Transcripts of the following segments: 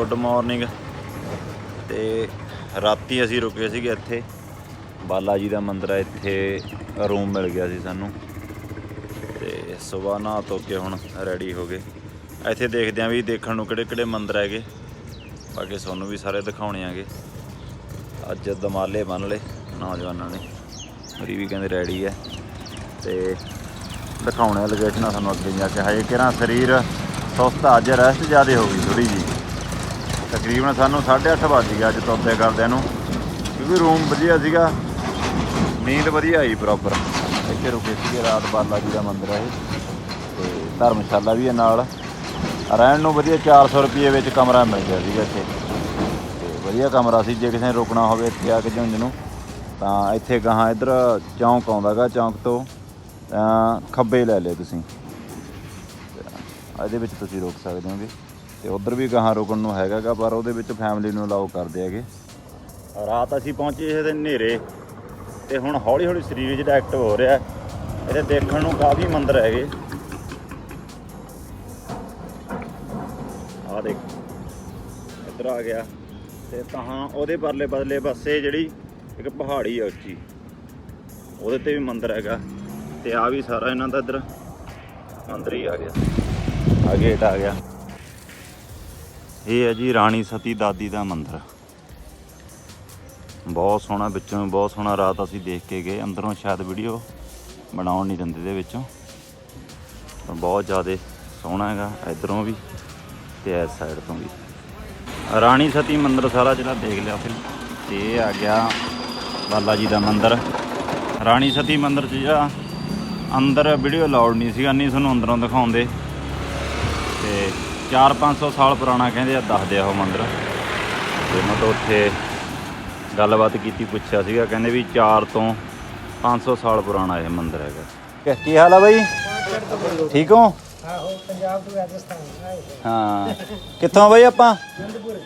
Good morning. ਤੇ ਰਾਤੀ ਅਸੀਂ ਰੁਕੇ ਸੀਗੇ ਇੱਥੇ। ਬਾਲਾ ਜੀ ਦਾ ਮੰਦਿਰ ਹੈ ਇੱਥੇ ਰੂਮ ਮਿਲ ਗਿਆ ਸੀ ਸਾਨੂੰ। ਤੇ ਸਵੇਰ ਨਹਾ ਧੋ ਕੇ ਹੁਣ ਰੈਡੀ ਹੋ ਗਏ। ਇੱਥੇ ਦੇਖਦੇ ਆਂ ਵੀ ਦੇਖਣ ਨੂੰ ਕਿਹੜੇ ਕਿਹੜੇ ਮੰਦਿਰ ਹੈਗੇ। ਬਾਕੀ ਤੁਹਾਨੂੰ ਵੀ ਸਾਰੇ ਦਿਖਾਉਣੇ ਆਗੇ। ਅੱਜ ਦਮਾਲੇ ਬੰਨ ਲਏ ਨੌਜਵਾਨਾਂ ਨੇ। ਮੇਰੀ ਵੀ ਕਹਿੰਦੇ ਰੈਡੀ ਹੈ ਤੇ ਦਿਖਾਉਣੇ ਲੋਕੇਸ਼ਨਾਂ ਸਾਨੂੰ ਅੱਗੇ ਜਾ ਕੇ। ਹਾਏ ਕਿਹੜਾ ਸਰੀਰ ਸੁਸਤ ਅੱਜ ਰੈਸਟ ਜ਼ਿਆਦਾ ਹੋ ਗਈ ਥੋੜੀ ਜੀ ਤਕਰੀਬਨ ਸਾਨੂੰ 8:30 ਵੱਜ ਗਿਆ ਅੱਜ ਤੋਤੇ ਕਰਦਿਆਂ ਨੂੰ। ਕਿਉਂਕਿ ਰੂਮ ਵਧੀਆ ਸੀਗਾ। ਨੀਂਦ ਵਧੀਆ ਆਈ ਪ੍ਰੋਪਰ ਇੱਥੇ ਰੁਕੇ ਸੀਗੇ ਰਾਤ ਬਾਲਾ ਜੀ ਦਾ ਮੰਦਿਰ ਹੈ ਇਹ। ਤੇ ਧਰਮਸ਼ਾਲਾ ਵੀ ਹੈ ਨਾਲ। ਰਹਿਣ ਨੂੰ ਵਧੀਆ 400 ਰੁਪਏ ਵਿੱਚ ਕਮਰਾ ਮਿਲ ਗਿਆ ਸੀਗਾ ਇੱਥੇ। ਤੇ ਵਧੀਆ ਕਮਰਾ ਸੀ, ਜੇ ਕਿਸੇ ਨੇ ਰੁਕਣਾ ਹੋਵੇ ਇੱਥੇ ਆ ਕੇ ਝੁੰਝ ਨੂੰ। ਤਾਂ ਇੱਥੇ ਗਾਹਾਂ ਇੱਧਰ ਚੌਂਕ ਆਉਂਦਾਗਾ, ਚੌਂਕ ਤੋਂ। ਤਾਂ ਖੱਬੇ ਲੈ ਲਿਓ ਤੁਸੀਂ। ਇਹਦੇ ਵਿੱਚ ਤੁਸੀਂ ਰੁਕ ਸਕਦੇ ਹੋਗੇ। ਤੇ ਉਧਰ ਵੀ ਗਾਹਾਂ ਰੁਕਣ ਨੂੰ ਹੈਗਾਗਾ, ਪਰ ਉਹਦੇ ਵਿੱਚ ਫੈਮਿਲੀ ਨੂੰ ਅਲਾਉ ਕਰਦੇ ਹੈਗੇ। ਰਾਤ ਅਸੀਂ ਪਹੁੰਚੇ ਇਹਦੇ ਹਨੇਰੇ, ਤੇ ਹੁਣ ਹੌਲੀ ਹੌਲੀ ਸਰੀਰ ਜਿਹੜਾ ਐਕਟਿਵ ਹੋ ਰਿਹਾ, ਇਹਦੇ ਦੇਖਣ ਨੂੰ ਕਾਫੀ ਮੰਦਰ ਹੈਗੇ। ਆ ਦੇਖ, ਇੱਧਰ ਆ ਗਿਆ, ਤੇ ਤਾਂ ਉਹਦੇ ਪਰਲੇ ਬਦਲੇ ਪਾਸੇ ਜਿਹੜੀ ਇੱਕ ਪਹਾੜੀ ਆ ਉੱਚੀ, ਉਹਦੇ ਤੇ ਵੀ ਮੰਦਰ ਹੈਗਾ, ਤੇ ਆ ਵੀ ਸਾਰਾ ਇਹਨਾਂ ਦਾ ਇੱਧਰ ਮੰਦਰ ਹੀ ਆ ਗਿਆ। ਆ ਗੇਟ ਆ ਗਿਆ। ਇਹ ਹੈ ਜੀ ਰਾਣੀ ਸਤੀ ਦਾਦੀ ਦਾ ਮੰਦਰ। ਬਹੁਤ ਸੋਹਣਾ ਵਿੱਚੋਂ, ਬਹੁਤ ਸੋਹਣਾ ਰਾਤ ਅਸੀਂ ਦੇਖ ਕੇ ਗਏ। ਅੰਦਰੋਂ ਸ਼ਾਇਦ ਵੀਡੀਓ ਬਣਾਉਣ ਨਹੀਂ ਦਿੰਦੇ ਦੇ ਵਿੱਚੋਂ। ਬਹੁਤ ਜ਼ਿਆਦਾ ਸੋਹਣਾ ਹੈਗਾ, ਇਧਰੋਂ ਵੀ ਤੇ ਇਸ ਸਾਈਡ ਤੋਂ ਵੀ। ਰਾਣੀ ਸਤੀ ਮੰਦਿਰ ਸਾਰਾ ਜਿਹੜਾ ਦੇਖ ਲਿਆ ਫਿਰ, ਤੇ ਇਹ ਆ ਗਿਆ ਬਾਲਾ ਜੀ ਦਾ ਮੰਦਿਰ। ਰਾਣੀ ਸਤੀ ਮੰਦਿਰ 'ਚ ਜਿਹੜਾ ਅੰਦਰ ਵੀਡੀਓ ਅਲਾਉਡ ਨਹੀਂ ਸੀਗਾ, ਨਹੀਂ ਤੁਹਾਨੂੰ ਅੰਦਰੋਂ ਦਿਖਾਉਂਦੇ। ਤੇ 4-500 ਸਾਲ ਪੁਰਾਣਾ ਕਹਿੰਦੇ ਆ ਦੱਸਦੇ ਆ ਉਹ ਮੰਦਿਰ। ਤੇ ਮੈਂ ਤਾਂ ਉੱਥੇ ਗੱਲਬਾਤ ਕੀਤੀ ਪੁੱਛਿਆ ਸੀਗਾ ਕਹਿੰਦੇ ਵੀ 4 ਤੋਂ 500 ਸਾਲ ਪੁਰਾਣਾ ਇਹ ਮੰਦਿਰ ਹੈਗਾ। ਕੀ ਹਾਲ ਆ ਬਾਈ? ਠੀਕ ਹੋ? ਪੰਜਾਬ ਤੋਂ ਰਾਜਸਥਾਨ ਆਏ ਹਾਂ। ਕਿੱਥੋਂ ਆ ਬਾਈ ਆਪਾਂ? ਅਨੰਦਪੁਰ।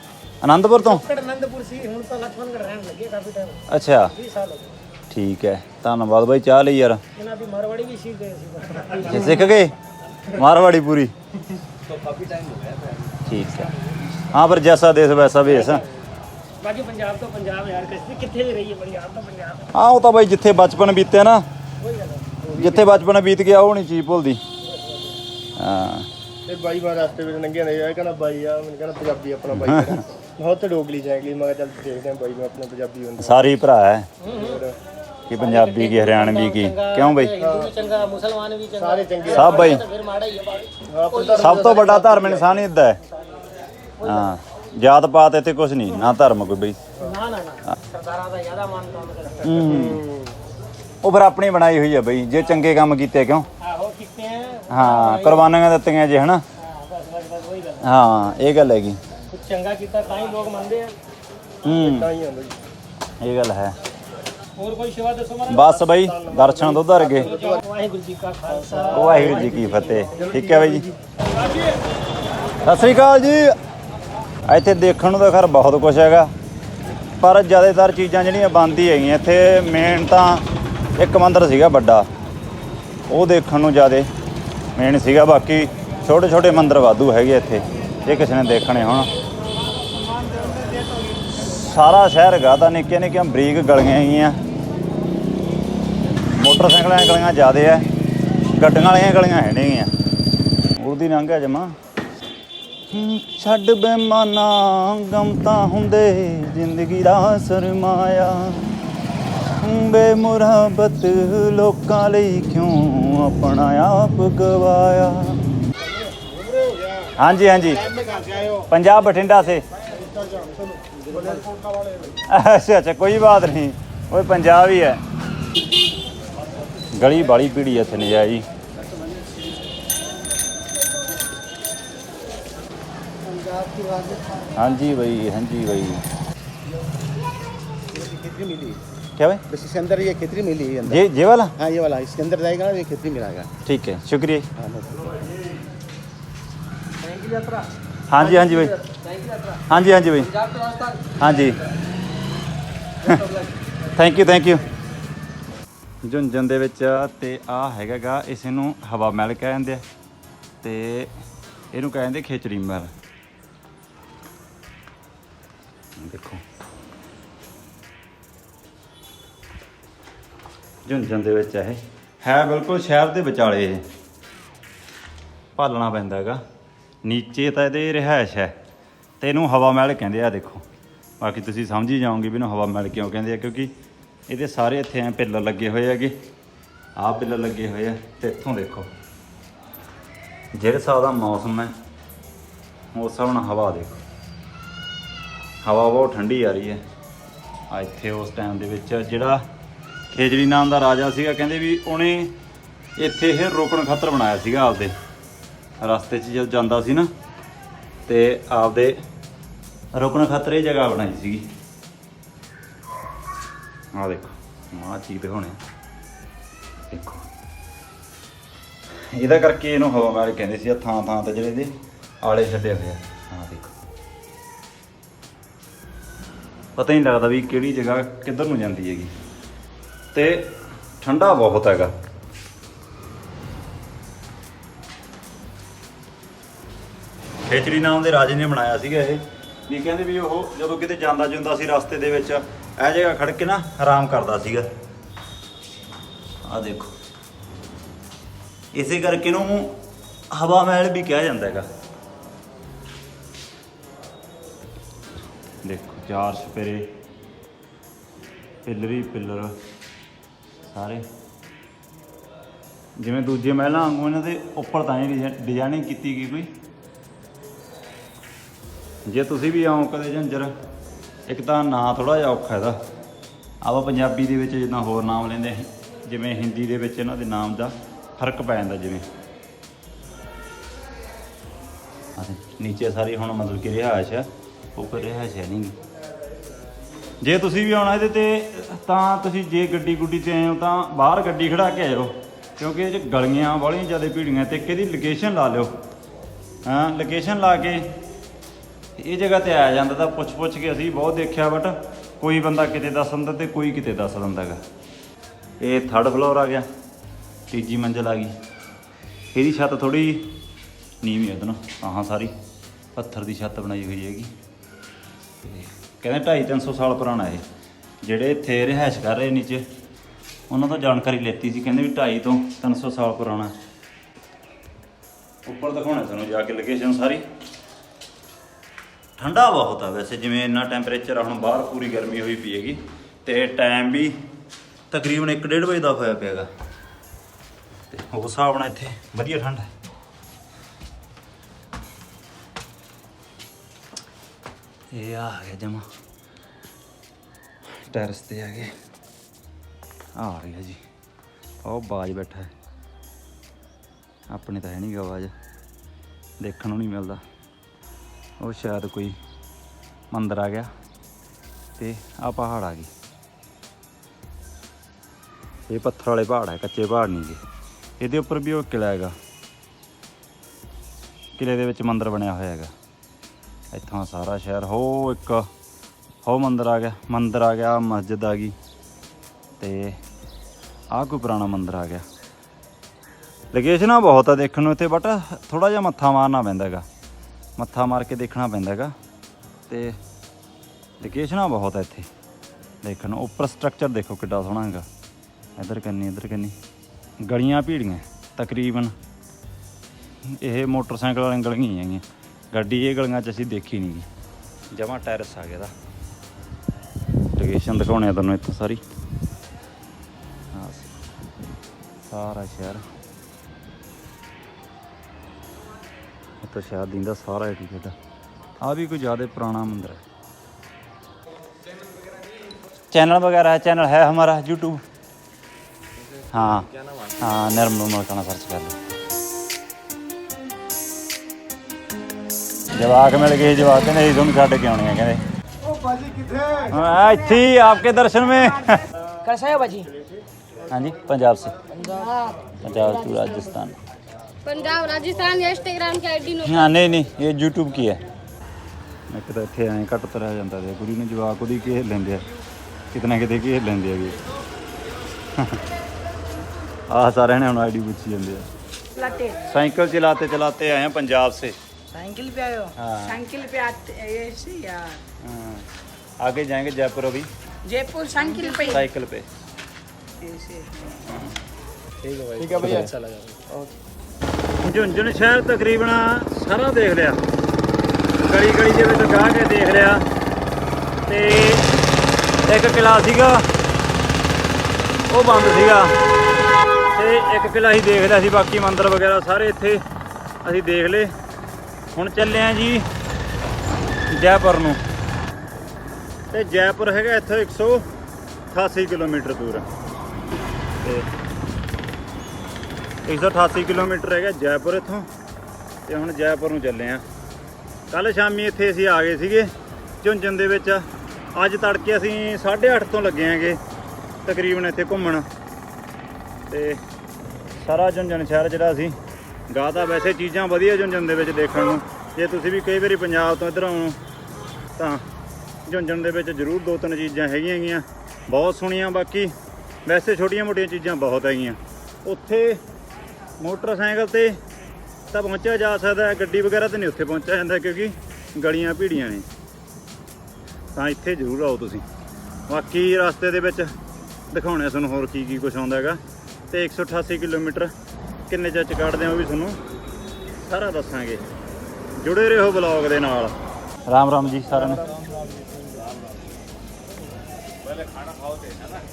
ਆਨੰਦਪੁਰ ਤੋਂ? ਕੜ ਅਨੰਦਪੁਰ ਸੀ ਹੁਣ ਤਾਂ ਲਖਨਗੜ ਰਹਿਣ ਲੱਗੇ ਕਾਫੀ ਟਾਈਮ ਅੱਛਾ। 20 ਸਾਲ ਹੋ ਗਏ। ਠੀਕ ਹੈ। ਧੰਨਵਾਦ ਬਾਈ ਚਾਹ ਲਈ ਯਾਰ। ਇਹਨਾਂ ਦੀ ਮਾਰਵਾੜੀ ਵੀ ਸੀਖ ਗਏ ਸੀ। ਜੇ ਸਿੱਖ ਗਏ? ਮਾਰਵਾੜੀ ਪੂਰੀ? ਤੋਂ ਕਾਫੀ ਟਾਈਮ ਹੋ ਗਿਆ ਠੀਕ ਹੈ। ਹਾਂ ਪਰ ਜੈਸਾ ਦੇਸ ਵੈਸਾ ਭੇਸ ਬਾਕੀ ਪੰਜਾਬ ਤੋਂ ਪੰਜਾਬ ਯਾਰ ਕਿਸ ਕਿੱਥੇ ਵੀ ਰਹੀਏ ਪੰਜਾਬ ਤੋਂ ਪੰਜਾਬ। ਹਾਂ ਉਹ ਤਾਂ ਬਾਈ ਜਿੱਥੇ ਬਚਪਨ ਬੀਤਿਆ ਨਾ ਜਿੱਥੇ ਬਚਪਨ ਬੀਤ ਗਿਆ ਉਹ ਨਹੀਂ ਚੀਜ਼ ਭੁੱਲਦੀ। ਹਾਂ। ਤੇ ਬਾਈ ਮੈਂ ਰਸਤੇ ਵਿੱਚ ਲੰਘਿਆ ਨਹੀਂ ਇਹ ਕਹਿੰਦਾ ਬਾਈ ਆ ਮੈਨੂੰ ਕਹਿੰਦਾ ਪੰਜਾਬੀ ਆਪਣਾ ਬਾਈ ਕਿਹੜਾ ਮੈਂ ਉੱਥੇ ਡੋਗਲੀ ਜਾਏਗੀ ਮੈਂ ਕਿਹਾ ਚੱਲ ਦੇਖਦੇ ਆ ਬਾਈ ਨੂੰ ਆਪਣਾ ਪੰਜਾਬੀ ਹੁੰਦਾ। ਸਾਰੀ ਭਰਾ ਹੈ। ਕਿ ਪੰਜਾਬੀ ਕੀ ਹਰਿਆਣਵੀ ਕੀ? ਕਿਉਂ ਬਈ? ਹਿੰਦੂ ਵੀ ਚੰਗਾ ਮੁਸਲਮਾਨ ਵੀ ਚੰਗਾ ਸਾਰੇ ਚੰਗੇ ਸਭ ਬਈ। ਫਿਰ ਮਾੜਾ ਹੀ ਹੈ ਬਾਕੀ ਆਪਣਾ ਸਭ ਤੋਂ ਵੱਡਾ ਧਰਮ ਇਨਸਾਨੀਅਤ ਦਾ ਹੈ। ਹਾਂ ਜਾਤ ਪਾਤ ਇੱਥੇ ਕੁਝ ਨਹੀਂ ਨਾ ਧਰਮ ਕੋਈ ਬਈ। ਨਾ ਨਾ ਨਾ ਸਰਦਾਰਾਂ ਦਾ ਜ਼ਿਆਦਾ ਮਾਨ ਕੰਮ ਕਰਦਾ ਹੂੰ। ਉਹ ਫਿਰ ਆਪਣੀ ਬਣਾਈ ਹੋਈ ਹੈ ਬਈ ਜੇ ਚੰਗੇ ਕੰਮ ਕੀਤੇ ਕਿਉਂ? ਆਹੋ ਕਿਤੇ ਹੈ ਹਾਂ ਕੁਰਬਾਨੀਆਂ ਦਿੱਤੀਆਂ ਜੇ ਹਨਾ? ਹਾਂ ਹਾਂ ਇਹ ਗੱਲ ਹੈਗੀ। ਕੁਝ ਚੰਗਾ ਕੀਤਾ ਤਾਂ ਹੀ ਲੋਕ ਮੰਨਦੇ ਆ। ਹੂੰ। ਤਾਂ ਹੀ ਆ ਬਾਈ ਇਹ ਗੱਲ ਹੈ। ਹੋਰ ਕੋਈ ਸੇਵਾ ਦੱਸੋ ਮਾਰਾ ਬਸ ਬਈ ਦਰਸ਼ਨ ਦੁੱਧ ਵਰਗੇ ਵਾਹਿਗੁਰੂ ਜੀ ਕਾ ਖਾਲਸਾ। ਵਾਹਿਗੁਰੂ ਜੀ ਕੀ ਫਤਿਹ। ਠੀਕ ਹੈ ਬਾਈ ਜੀ। ਸਤਿ ਸ੍ਰੀ ਅਕਾਲ ਜੀ। ਇੱਥੇ ਦੇਖਣ ਨੂੰ ਤਾਂ ਖੈਰ ਬਹੁਤ ਕੁਝ ਹੈਗਾ। ਪਰ ਜ਼ਿਆਦਾਤਰ ਚੀਜ਼ਾਂ ਜਿਹੜੀਆਂ ਬੰਦ ਹੀ ਹੈਗੀਆਂ। ਇੱਥੇ ਮੇਨ ਤਾਂ ਇੱਕ ਮੰਦਿਰ ਸੀਗਾ ਵੱਡਾ। ਉਹ ਦੇਖਣ ਨੂੰ ਜ਼ਿਆਦੇ ਮੇਨ ਸੀਗਾ। ਬਾਕੀ ਛੋਟੇ ਛੋਟੇ ਮੰਦਿਰ ਵਾਧੂ ਹੈਗੇ ਇੱਥੇ। ਜੇ ਕਿਸੇ ਨੇ ਦੇਖਣੇ ਹੋਣ। ਸਾਰਾ ਸ਼ਹਿਰ ਹੈਗਾ ਤਾਂ ਨਿੱਕੀਆਂ ਨਿੱਕੀਆਂ ਬਰੀਕ ਗਲੀਆਂ ਹੈਗੀਆਂ। ਮੋਟਰਸਾਈਕਲਾਂ ਦੀਆਂ ਗਲੀਆਂ ਜ਼ਿਆਦੇ ਆ ਗੱਡੀਆਂ ਵਾਲੀਆਂ ਗਲੀਆਂ ਹੈ ਨਹੀਂਗੀਆਂ ਉਹਦੀ ਲੰਘਿਆ ਜਮਾ। ਛੱਡ ਬੇਮਾਨਾ ਗਮ ਤਾਂ ਹੁੰਦੇ ਜ਼ਿੰਦਗੀ ਦਾ ਸਰਮਾਇਆ ਬੇਮੁਰਹਬਤ ਲੋਕਾਂ ਲਈ ਕਿਉਂ ਆਪਣਾ ਆਪ ਗਵਾਇਆ? ਹਾਂਜੀ ਹਾਂਜੀ। ਪੰਜਾਬ ਬਠਿੰਡਾ ਸੇ। अच्छा अच्छा कोई बात नहीं। वो पंजाब ही है। गली बड़ी पीड़ी है इतने नजायज। हाँ जी भाई हाँ जी भाई। क्या भाई? बस इसके अंदर ये खितरी मिली है ये ये वाला? हाँ ये वाला इसके अंदर जाएगा ना ये खितरी मिलाएगा। ठीक है शुक्रिया। हाँ हाँ जी हाँ जी भाई। ਹਾਂਜੀ ਹਾਂਜੀ ਬਾਈ। ਹਾਂਜੀ। ਥੈਂਕ ਯੂ ਥੈਂਕ ਯੂ ਜੁੰਜਨ ਦੇ ਵਿੱਚ ਤੇ ਆ ਹੈਗਾਗਾ ਇਸ ਨੂੰ ਹਵਾ ਮਹਿਲ ਕਹਿੰਦੇ ਆ। ਤੇ ਇਹਨੂੰ ਕਹਿੰਦੇ ਖੇਚੜੀ ਮਹਿਲ ਦੇਖੋ। ਜੁੰਜਨ ਦੇ ਵਿੱਚ ਇਹ। ਹੈ ਬਿਲਕੁਲ ਸ਼ਹਿਰ ਦੇ ਵਿਚਾਲੇ ਇਹ। ਭਾਲਣਾ ਪੈਂਦਾ ਹੈਗਾ। ਨੀਚੇ ਤਾਂ ਇਹਦੇ ਰਿਹਾਇਸ਼ ਹੈ। ਤੇ ਇਹਨੂੰ ਹਵਾ ਮਹਿਲ ਕਹਿੰਦੇ ਆ ਦੇਖੋ। ਬਾਕੀ ਤੁਸੀਂ ਸਮਝ ਹੀ ਜਾਓਗੇ ਵੀ ਇਹਨੂੰ ਹਵਾ ਮਹਿਲ ਕਿਉਂ ਕਹਿੰਦੇ ਆ, ਕਿਉਂਕਿ ਇਹਦੇ ਸਾਰੇ ਇੱਥੇ ਐ ਪਿੱਲਰ ਲੱਗੇ ਹੋਏ ਹੈਗੇ। ਆਹ ਪਿੱਲਰ ਲੱਗੇ ਹੋਏ ਆ, ਤੇ ਇੱਥੋਂ ਦੇਖੋ। ਜਿਹੜੇ ਹਿਸਾਬ ਦਾ ਮੌਸਮ ਹੈ, ਉਸ ਹਿਸਾਬ ਨਾਲ ਹਵਾ ਦੇਖੋ। ਹਵਾ ਬਹੁਤ ਠੰਡੀ ਆ ਰਹੀ ਹੈ। ਆ ਇੱਥੇ ਉਸ ਟਾਈਮ ਦੇ ਵਿੱਚ ਜਿਹੜਾ ਖੇਜਰੀ ਨਾਮ ਦਾ ਰਾਜਾ ਸੀਗਾ, ਕਹਿੰਦੇ ਵੀ ਉਹਨੇ ਇੱਥੇ ਇਹ ਰੋਕਣ ਖਾਤਰ ਬਣਾਇਆ ਸੀਗਾ ਆਪਦੇ। ਰਸਤੇ 'ਚ ਜਦ ਜਾਂਦਾ ਸੀ ਨਾ, ਤੇ ਆਪਦੇ ਰੁਕਣ ਖਾਤਰ ਇਹ ਜਗ੍ਹਾ ਬਣਾਈ ਸੀਗੀ। ਆ ਦੇਖੋ, ਆਹ ਚੀਜ਼ ਦਿਖਾਉਣੇ। ਦੇਖੋ। ਇਹਦਾ ਕਰਕੇ ਇਹਨੂੰ ਹਵਾ ਮਹਿਲ ਕਹਿੰਦੇ ਸੀ ਆ ਥਾਂ ਥਾਂ ਤੇ ਜਿਹੜੇ ਇਹਦੇ ਆਲੇ ਛੱਡੇ ਹੋਏ ਆ। ਆਹ ਦੇਖੋ। ਪਤਾ ਹੀ ਨਹੀਂ ਲੱਗਦਾ ਵੀ ਕਿਹੜੀ ਜਗ੍ਹਾ ਕਿੱਧਰ ਨੂੰ ਜਾਂਦੀ ਹੈਗੀ। ਤੇ ਠੰਡਾ ਬਹੁਤ ਹੈਗਾ। ਖੇਚੜੀ ਨਾਮ ਦੇ ਰਾਜੇ ਨੇ ਬਣਾਇਆ ਸੀਗਾ ਇਹ। ਵੀ ਕਹਿੰਦੇ ਵੀ ਉਹ ਜਦੋਂ ਕਿਤੇ ਜਾਂਦਾ ਜੁੰਦਾ ਸੀ ਰਸਤੇ ਦੇ ਵਿੱਚ, ਇਹ ਜਗ੍ਹਾ ਖੜ ਕੇ ਨਾ ਆਰਾਮ ਕਰਦਾ ਸੀਗਾ। ਆ ਦੇਖੋ। ਇਸੇ ਕਰਕੇ ਇਹਨੂੰ ਹਵਾ ਮਹਿਲ ਵੀ ਕਿਹਾ ਜਾਂਦਾ ਹੈਗਾ। ਦੇਖੋ, ਚਾਰ ਸਪੇਰੇ ਪਿੱਲਰੀ, ਪਿੱਲਰ, ਸਾਰੇ। ਜਿਵੇਂ ਦੂਜੇ ਮਹਿਲਾਂ ਵਾਂਗੂ ਇਹਨਾਂ ਦੇ ਉੱਪਰ ਤਾਂ ਨਹੀਂ ਡਿਜ਼ਾਈਨਿੰਗ ਕੀਤੀ ਗਈ ਕੋਈ। ਜੇ ਤੁਸੀਂ ਵੀ ਆਉਂ ਕਦੇ ਝੰਜਰ, ਇੱਕ ਤਾਂ ਨਾਂ ਥੋੜਾ ਜਿਹਾ ਔਖਾ ਇਹਦਾ। ਆਪਾਂ ਪੰਜਾਬੀ ਦੇ ਵਿੱਚ ਜਿੱਦਾਂ ਹੋਰ ਨਾਮ ਲੈਂਦੇ ਜਿਵੇਂ ਹਿੰਦੀ ਦੇ ਵਿੱਚ ਇਹਨਾਂ ਦੇ ਨਾਮ ਦਾ ਫ਼ਰਕ ਪੈ ਜਾਂਦਾ ਜਿਵੇਂ। ਆਹ ਨੀਚੇ ਸਾਰੀ ਹੁਣ ਮਤਲਬ ਕਿ ਰਿਹਾਇਸ਼ ਹੈ ਉੱਪਰ ਰਿਹਾਇਸ਼ ਹੈ ਨਹੀਂ। ਜੇ ਤੁਸੀਂ ਵੀ ਆਉਣਾ ਇਹਦੇ ਤੇ, ਤਾਂ ਤੁਸੀਂ ਜੇ ਗੱਡੀ ਗੁੱਡੀ ਤੇ ਆਏ ਹੋ, ਤਾਂ ਬਾਹਰ ਗੱਡੀ ਖੜਾ ਕੇ ਆਇਓ, ਕਿਉਂਕਿ ਇਹ 'ਚ ਗਲੀਆਂ ਵਾਲੀਆਂ ਜ਼ਿਆਦਾ ਭੀੜੀਆਂ, ਤੇ ਕਿਹਦੀ ਲੋਕੇਸ਼ਨ ਲਾ ਲਿਓ। ਹਾਂ ਲੋਕੇਸ਼ਨ ਲਾ ਕੇ ਇਹ ਜਗ੍ਹਾ ਤੇ ਆਇਆ ਜਾਂਦਾ ਤਾਂ ਪੁੱਛ ਪੁੱਛ ਕੇ ਅਸੀਂ ਬਹੁਤ ਦੇਖਿਆ ਬਟ ਕੋਈ ਬੰਦਾ ਕਿਤੇ ਦੱਸ ਦਿੰਦਾ ਤੇ ਕੋਈ ਕਿਤੇ ਦੱਸ ਦਿੰਦਾ ਹੈਗਾ ਇਹ ਥਰਡ ਫਲੋਰ ਆ ਗਿਆ, ਤੀਜੀ ਮੰਜ਼ਲ ਆ ਗਈ। ਇਹਦੀ ਛੱਤ ਥੋੜੀ ਨੀਵੀਂ ਹੈ ਨਾ ਆਹਾਂ, ਸਾਰੀ ਪੱਥਰ ਦੀ ਛੱਤ ਬਣਾਈ ਹੋਈ ਹੈਗੀ। ਤੇ ਕਹਿੰਦੇ 2.5 300 ਸਾਲ ਪੁਰਾਣਾ ਇਹ। ਜਿਹੜੇ ਇੱਥੇ ਰਿਹਾਇਸ਼ ਕਰ ਰਹੇ ਨੀਚੇ, ਉਹਨਾਂ ਤੋਂ ਜਾਣਕਾਰੀ ਲੈਤੀ ਸੀ, ਕਹਿੰਦੇ ਵੀ 2.5 ਤੋਂ 300 ਸਾਲ ਪੁਰਾਣਾ। ਉੱਪਰ ਦਿਖਾਉਣਾ ਤੁਹਾਨੂੰ ਜਾ ਕੇ ਲੋਕੇਸ਼ਨ ਸਾਰੀ। ਠੰਡਾ ਬਹੁਤ ਆ ਵੈਸੇ, ਜਿਵੇਂ ਇੰਨਾ ਟੈਂਪਰੇਚਰ ਆ, ਹੁਣ ਬਾਹਰ ਪੂਰੀ ਗਰਮੀ ਹੋਈ ਪਈ ਹੈਗੀ, ਤੇ ਟਾਈਮ ਵੀ ਤਕਰੀਬਨ 1:30 ਵਜੇ ਦਾ ਹੋਇਆ ਪਿਆਗਾ ਤੇ ਉਸ ਹਿਸਾਬ ਨਾਲ ਇੱਥੇ ਵਧੀਆ ਠੰਡ ਹੈ। ਇਹ ਆ ਗਿਆ ਜਮਾ। ਟੈਰਸ ਤੇ ਆ ਗਏ। ਆ ਗਿਆ ਜੀ। ਉਹ ਬਾਜ ਬੈਠਾ ਹੈ। ਆਪਣੇ ਤਾਂ ਹੈ ਨਹੀਂ ਆਵਾਜ਼ ਦੇਖਣ ਨੂੰ ਨਹੀਂ ਮਿਲਦਾ। ਉਹ ਸ਼ਾਇਦ ਕੋਈ ਮੰਦਰ ਆ ਗਿਆ ਤੇ ਆ ਪਹਾੜ ਆ ਗਈ ਇਹ ਪੱਥਰ ਵਾਲੇ ਪਹਾੜ ਹੈ ਕੱਚੇ ਪਹਾੜ ਨਹੀਂ ਗੇ। ਇਹਦੇ ਉੱਪਰ ਵੀ ਉਹ ਕਿਲਾ ਹੈਗਾ। ਕਿਲੇ ਦੇ ਵਿੱਚ ਮੰਦਰ ਬਣਿਆ ਹੋਇਆ ਹੈਗਾ। ਇੱਥੋਂ ਸਾਰਾ ਸ਼ਹਿਰ, ਹੋ ਇੱਕ, ਹੋ ਮੰਦਰ ਆ ਗਿਆ। ਮੰਦਰ ਆ ਗਿਆ, ਮਸਜਿਦ ਆ ਗਈ। ਤੇ ਆਹ ਕੋਈ ਪੁਰਾਣਾ ਮੰਦਰ ਆ ਗਿਆ। ਲੋਕੇਸ਼ਨਾਂ ਬਹੁਤ ਆ ਦੇਖਣ ਨੂੰ ਇੱਥੇ ਬਟ ਥੋੜਾ ਜਿਹਾ ਮੱਥਾ ਮਾਰਨਾ ਪੈਂਦਾ ਹੈਗਾ। ਮੱਥਾ ਮਾਰ ਕੇ ਦੇਖਣਾ ਪੈਂਦਾ ਹੈਗਾ। ਤੇ ਲੋਕੇਸ਼ਨਾਂ ਬਹੁਤ ਆ ਇੱਥੇ। ਦੇਖਣ ਨੂੰ ਉੱਪਰ ਸਟਰਕਚਰ ਦੇਖੋ ਕਿੱਡਾ ਸੋਹਣਾ ਹੈਗਾ। ਇੱਧਰ ਕੰਨੀ ਇੱਧਰ ਕੰਨੀ। ਗਲੀਆਂ ਭੀੜੀਆਂ, ਤਕਰੀਬਨ ਇਹ ਮੋਟਰਸਾਈਕਲ ਵਾਲੀਆਂ ਗਲੀਆਂ ਹੀ ਹੈਗੀਆਂ। ਗੱਡੀ ਇਹ ਗਲੀਆਂ 'ਚ ਅਸੀਂ ਦੇਖੀ ਨਹੀਂ ਗੀ ਜਮਾ ਟੈਰਸ ਆ ਗਿਆ ਦਾ ਲੋਕੇਸ਼ਨ ਦਿਖਾਉਣੇ ਆ ਤੁਹਾਨੂੰ ਇੱਥੋਂ ਸਾਰੀ। ਸਾਰਾ ਸ਼ਹਿਰ। ਇੱਥੋਂ ਸ਼ਹਿਰ ਦਿੰਦਾ ਸਾਰਾ ਏਟੀ ਦਾ ਆ ਵੀ ਕੋਈ ਜ਼ਿਆਦਾ ਪੁਰਾਣਾ ਮੰਦਿਰ ਹੈ चैनल वगैरह है चैनल है हमारा यूट्यूब हाँ हाँ निर्मल मलकाना सर्च कर लो ਜਵਾਕ ਮਿਲ ਗਏ ਜਵਾਕ ਕਹਿੰਦੇ ਅਸੀਂ ਤੁਹਾਨੂੰ ਛੱਡ ਕੇ ਆਉਣੇ ਆ ਕਹਿੰਦੇ ਉਹ ਬਾਜੀ ਕਿੱਥੇ ਹਾਂ ਇੱਥੇ ਹੀ ਆਪਕੇ ਦਰਸ਼ਨ में कैसा है बाजी हाँ जी पंजाब से पंजाब पंजाब टू राजस्थान पंजाब राजस्थान या इंस्टाग्राम की आईडी नो हाँ नहीं नहीं ये YouTube की है ਇੱਕ ਤਾਂ ਇੱਥੇ ਐਂ ਘੱਟ ਤਰ ਜਾਂਦਾ ਤੇ ਕੁੜੀ ਨੂੰ ਜਵਾਕ ਉਹਦੀ ਘੇਰ ਲੈਂਦੇ ਆ ਕਿਤੇ ਨਾ ਕਿਤੇ ਘੇਰ ਲੈਂਦੇ ਹੈਗੇ ਆਹ ਸਾਰਿਆਂ ਨੇ ਹੁਣ ਆਈਡੀ ਪੁੱਛੀ ਜਾਂਦੇ ਆ लाते साइकिल चलाते चलाते आए हैं पंजाब से साइकिल पे आयो हाँ। साइकिल पे आते ऐसे यार हाँ, आगे जाएंगे जयपुर अभी जयपुर साइकिल पे साइकिल पे ਠੀਕ ਹੈ ਭਈਆ ਅੱਛਾ ਲੱਗਾ ਝੁੰਝੁਨ ਸ਼ਹਿਰ ਤਕਰੀਬਨ ਸਾਰਾ ਦੇਖ ਲਿਆ। ਗਲੀ ਗਲੀ ਦੇ ਵਿੱਚ ਗਾਹ ਕੇ ਦੇਖ ਲਿਆ। ਤੇ ਇੱਕ ਕਿਲਾ ਸੀਗਾ। ਉਹ ਬੰਦ ਸੀਗਾ। ਤੇ ਇੱਕ ਕਿਲਾ ਹੀ ਦੇਖ ਲਿਆ ਸੀ। ਬਾਕੀ ਮੰਦਿਰ ਵਗੈਰਾ ਸਾਰੇ ਇੱਥੇ ਅਸੀਂ ਦੇਖ ਲਏ। ਹੁਣ ਚੱਲੇ ਆ ਜੀ ਜੈਪੁਰ ਨੂੰ। ਤੇ ਜੈਪੁਰ ਹੈਗਾ ਇੱਥੋਂ 188 ਕਿਲੋਮੀਟਰ ਦੂਰ। ਤੇ 188 ਕਿਲੋਮੀਟਰ ਹੈਗਾ ਜੈਪੁਰ ਇੱਥੋਂ। ਤੇ ਹੁਣ ਜੈਪੁਰ ਨੂੰ ਚੱਲੇ ਆ। ਕੱਲ ਸ਼ਾਮੀ ਇੱਥੇ ਅਸੀਂ ਆ ਗਏ ਸੀਗੇ ਝੁੰਝਨ ਦੇ ਵਿੱਚ। ਅੱਜ ਤੜਕੇ ਅਸੀਂ 8:30 ਤੋਂ ਲੱਗੇ ਆਂਗੇ ਤਕਰੀਬਨ ਇੱਥੇ ਘੁੰਮਣ। ਤੇ ਸਾਰਾ ਝੁੰਝਨ ਸ਼ਹਿਰ ਜਿਹੜਾ ਅਸੀਂ ਗਾਤਾ ਵੈਸੇ ਚੀਜ਼ਾਂ ਵਧੀਆ ਝੁੰਝਨ ਦੇ ਵਿੱਚ ਦੇਖਣ ਨੂੰ। ਜੇ ਤੁਸੀਂ ਵੀ ਕਈ ਵਾਰੀ ਪੰਜਾਬ ਤੋਂ ਇੱਧਰ ਆਉਂ ਤਾਂ ਝੁੰਝਨ ਦੇ ਵਿੱਚ ਜ਼ਰੂਰ ਦੋ ਤਿੰਨ ਚੀਜ਼ਾਂ ਹੈਗੀਆਂ ਗੀਆਂ ਬਹੁਤ ਸੋਹਣੀਆਂ, ਬਾਕੀ ਵੈਸੇ ਛੋਟੀਆਂ-ਮੋਟੀਆਂ ਚੀਜ਼ਾਂ ਬਹੁਤ ਹੈਗੀਆਂ। ਉੱਥੇ ਮੋਟਰਸਾਈਕਲ ਤੇ ਤਾਂ ਪਹੁੰਚਿਆ ਜਾ ਸਕਦਾ ਹੈ। ਗੱਡੀ ਵਗੈਰਾ ਤੇ ਨਹੀਂ ਉੱਥੇ ਪਹੁੰਚਿਆ ਜਾਂਦਾ ਕਿਉਂਕਿ ਗਲੀਆਂ ਭੀੜੀਆਂ ਨੇ। ਤਾਂ ਇੱਥੇ ਜ਼ਰੂਰ ਆਓ ਤੁਸੀਂ। ਬਾਕੀ ਰਸਤੇ ਦੇ ਵਿੱਚ ਦਿਖਾਉਣੇ ਤੁਹਾਨੂੰ ਹੋਰ ਕੀ ਕੀ ਕੁਝ ਆਉਂਦਾ ਹੈਗਾ। ਤੇ 188 ਕਿਲੋਮੀਟਰ ਕਿੰਨੇ ਚਿਰ ਚ ਕੱਢਦੇ ਆ ਉਹ ਵੀ ਤੁਹਾਨੂੰ ਸਾਰਾ ਦੱਸਾਂਗੇ। ਜੁੜੇ ਰਹੋ ਬਲੌਗ ਦੇ ਨਾਲ। ਰਾਮ ਰਾਮ ਜੀ ਸਾਰਿਆਂ ਨੂੰ।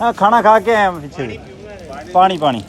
ਹਾਂ, ਖਾਣਾ ਖਾ ਕੇ ਆਏ ਪਿੱਛੇ। ਪਾਣੀ ਪਾਣੀ।